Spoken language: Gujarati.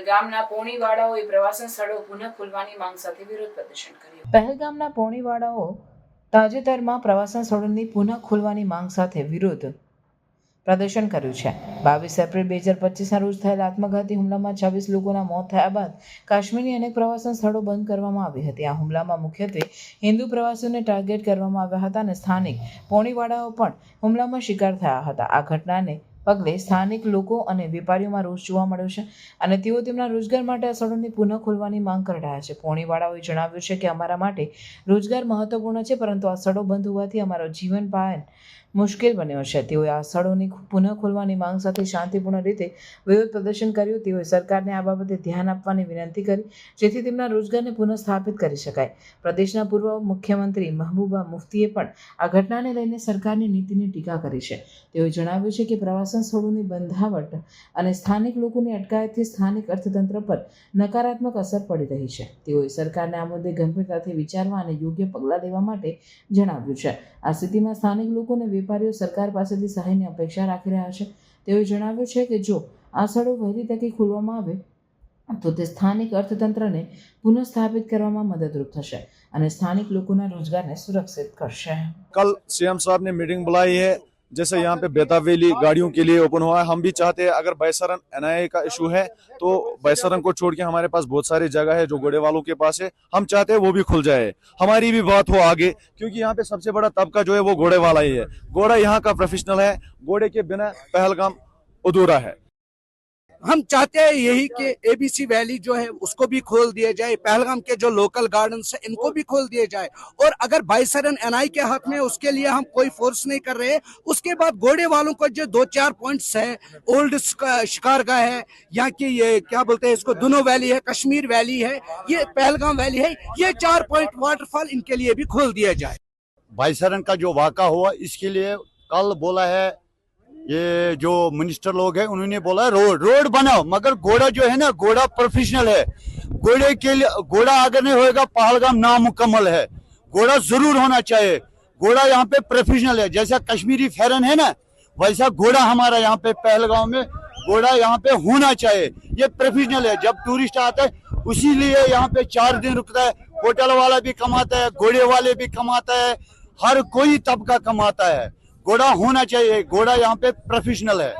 પહેલગામના પોણીવાળાઓએ પ્રવાસન સ્થળો પુનઃ ખોલવાની માંગ સાથે વિરોધ પ્રદર્શન કર્યું. પહેલગામના પોણીવાળાઓ તાજેતરમાં પ્રવાસન સ્થળોની પુનઃ ખોલવાની માંગ સાથે વિરોધ પ્રદર્શન કર્યું છે. બાવીસ એપ્રિલ બે હજાર પચીસના રોજ થયેલા આત્મઘાતી હુમલામાં છવ્વીસ લોકોના મોત થયા બાદ કાશ્મીરની અનેક પ્રવાસન સ્થળો બંધ કરવામાં આવી હતી. આ હુમલામાં મુખ્યત્વે હિન્દુ પ્રવાસીઓને ટાર્ગેટ કરવામાં આવ્યા હતા અને સ્થાનિક પોણીવાળાઓ પણ હુમલામાં શિકાર થયા હતા. આ ઘટનાને પગલે સ્થાનિક લોકો અને વેપારીઓમાં રોષ જોવા મળ્યો છે અને તેઓ તેમના રોજગાર માટે આ સ્થળોની પુનઃ ખોલવાની માંગ કરી રહ્યા છે. પોણીવાળાઓએ જણાવ્યું છે કે અમારા માટે રોજગાર મહત્વપૂર્ણ છે, પરંતુ આ સ્થળો બંધ હોવાથી અમારો જીવન પાયન મુશ્કેલ બન્યો છે. તેઓએ આ સ્થળોની પુનઃ ખોલવાની માંગ સાથે શાંતિપૂર્ણ રીતે વિરોધ પ્રદર્શન કર્યું. તેઓએ સરકારને આ બાબતે ધ્યાન આપવાની વિનંતી કરી, જેથી તેમના રોજગારને પુનઃ સ્થાપિત કરી શકાય. પ્રદેશના પૂર્વ મુખ્યમંત્રી મહબૂબા મુફ્તીએ પણ આ ઘટનાને લઈને સરકારની નીતિની ટીકા કરી છે. તેઓએ જણાવ્યું છે કે પ્રવાસન સ્થળોની બંધાવટ અને સ્થાનિક લોકોની અટકાયતથી સ્થાનિક અર્થતંત્ર પર નકારાત્મક અસર પડી રહી છે. તેઓએ સરકારને આ મુદ્દે ગંભીરતાથી વિચારવા અને યોગ્ય પગલાં લેવા માટે જણાવ્યું છે. આ સ્થિતિમાં સ્થાનિક લોકો અને વેપારીઓ સરકાર પાસેથી સહાયની અપેક્ષા રાખી રહ્યા છે. તેઓએ જણાવ્યું છે કે જો આ સ્થળો વહેલી તકે ખોલવામાં આવે, તો તે સ્થાનિક અર્થતંત્રને પુનઃસ્થાપિત કરવામાં મદદરૂપ થશે અને સ્થાનિક લોકોના રોજગારને સુરક્ષિત કરશે. કલ સીએમ સાહેબ મીટિંગ બુલાઈ હૈ जैसे यहाँ पे बेतावेली गाड़ियों के लिए ओपन हुआ है। हम भी चाहते हैं, अगर बैसरन एनआईए का इशू है तो बैसरन को छोड़ के हमारे पास बहुत सारी जगह है जो घोड़े वालों के पास है। हम चाहते हैं वो भी खुल जाए। हमारी भी बात हो आगे, क्योंकि यहाँ पे सबसे बड़ा तबका जो है वो घोड़े वाला ही है। घोड़ा यहाँ का प्रोफेशनल है। घोड़े के बिना पहलगाम अधूरा है। हम चाहते हैं यही कि एबीसी वैली जो है उसको भी खोल दिया जाए पहलगाम के जो लोकल गार्डन्स है इनको भी खोल दिया जाए। और अगर बाइसरन एनआई के हाथ में उसके लिए हम कोई फोर्स नहीं कर रहे उसके बाद घोड़े वालों को जो दो चार पॉइंट्स है ओल्ड शिकारगाह है यहाँ की ये क्या बोलते हैं इसको दुनो वैली है कश्मीर वैली है ये पहलगाम वैली है ये चार पॉइंट वाटरफॉल इनके लिए भी खोल दिया जाए। बाईसरन का जो वाका हुआ इसके लिए कल बोला है ये जो मिनिस्टर लोग हैं, उन्होंने बोला, रोड रोड बनाओ, मगर घोड़ा जो है ना, घोड़ा प्रोफेशनल है। घोड़े के लिए, घोड़ा अगर नहीं होएगा, पहलगाम नामुकम्मल है। घोड़ा ज़रूर होना चाहिए। घोड़ा यहाँ पे प्रोफेशनल है। जैसा कश्मीरी फेरन है ना, वैसा घोड़ा हमारा यहाँ पे पहलगाम में, घोड़ा यहाँ पे होना चाहिए। ये प्रोफेशनल है। जब टूरिस्ट आता है उसी लिए यहाँ पे चार दिन रुकता है। होटल वाला भी कमाता है, घोड़े वाले भी कमाता है। हर कोई तबका कमाता है। घोड़ा होना चाहिए घोड़ा यहाँ पे प्रोफेशनल है।